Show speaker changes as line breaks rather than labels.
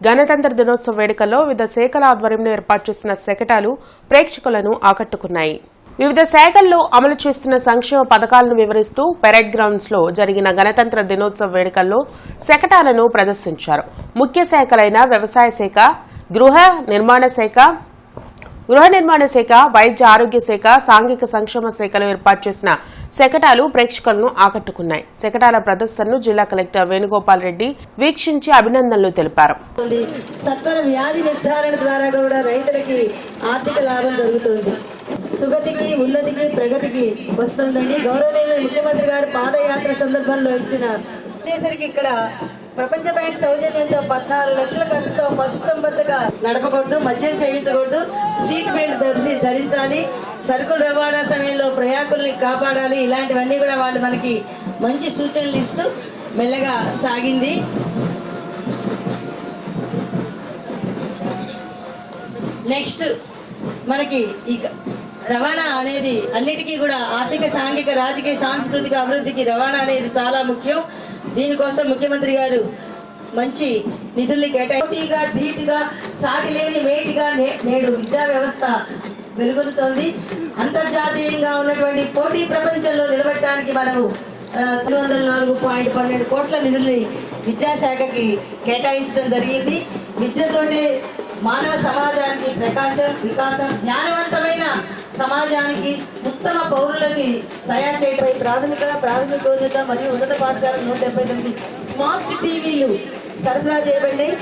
గణతంత్ర దినోత్సవ వేడుకల్లో వివిధ శాఖల ఆధ్వర్యంలో ఏర్పాటు చేసిన శకటాలు ప్రేక్షకులను ఆకట్టుకున్నాయి. వివిధ శాఖల్లో అమలు చేస్తున్న సంక్షేమ పథకాలను వివరిస్తూ పెరేడ్ గ్రౌండ్స్లో జరిగిన గణతంత్ర దినోత్సవ వేడుకల్లో శకటాలను ప్రదర్శించారు. ముఖ్య శాఖలైన వ్యవసాయ శాఖ గృహ నిర్మాణ శాఖ గృహ నిర్మాణ శాఖ వైద్య ఆరోగ్య శాఖ సాంఘిక సంక్షేమ శాఖలు ఏర్పాటు చేసిన శకటాలు ప్రేక్షకులను ఆకట్టుకున్నాయి. శకటాల ప్రదర్శనను జిల్లా కలెక్టర్ వేణుగోపాల్ రెడ్డి వీక్షించి అభినందనలు తెలిపారు.
సత్వర వ్యాధి నిర్ధారణ ద్వారా కూడా రైతులకి ఆర్థిక లాభం జరుగుతుంది. సుగతికి ఉన్నతికి ప్రగతికి వస్తుందండి. గౌరవనీయ ముఖ్యమంత్రి గారు పాదయాత్ర సందర్భంలో ఇచ్చిన వచ్చేసరికి ఇక్కడ ప్రపంచ బ్యాంక్ సౌజన్యంతో పద్నాలుగు లక్షల ఖర్చుతో పశు సంపదగా నడపకూడదు మద్యం సేవించకూడదు సీట్ బెల్ట్ ధరిసి ధరించాలి సరుకులు రవాణా సమయంలో ప్రయాకుల్ని కాపాడాలి ఇలాంటివన్నీ కూడా వాళ్ళు మనకి మంచి సూచనలు ఇస్తూ మెల్లగా సాగింది. నెక్స్ట్ మనకి ఈ రవాణా అనేది అన్నిటికీ కూడా ఆర్థిక సాంఘిక రాజకీయ సాంస్కృతిక అభివృద్ధికి రవాణా అనేది చాలా ముఖ్యం. దీనికోసం ముఖ్యమంత్రి గారు మంచి నిధుల్ని కేటాయిగా ధీటుగా సాటి లేని మేటిగా నే- నేడు విద్యా వ్యవస్థ వెలుగొందుతోంది. అంతర్జాతీయంగా ఉన్నటువంటి పోటీ ప్రపంచంలో నిలబెట్టడానికి మనము రెండు వందల నాలుగు పాయింట్ పన్నెండు కోట్ల నిధుల్ని విద్యాశాఖకి కేటాయించడం జరిగింది. విద్యతోటి మానవ సమాజానికి ప్రకాశం వికాసం జ్ఞానవంతమైన సమాజానికి ఉత్తమ పౌరులని తయారు చేయడం ప్రాథమిక ప్రాథమికోన్నత మరియు ఉన్నత పాఠశాల నూట డెబ్బై తొమ్మిది. స్మార్ట్ టీవీలు సరఫరా చేయబడినాయి.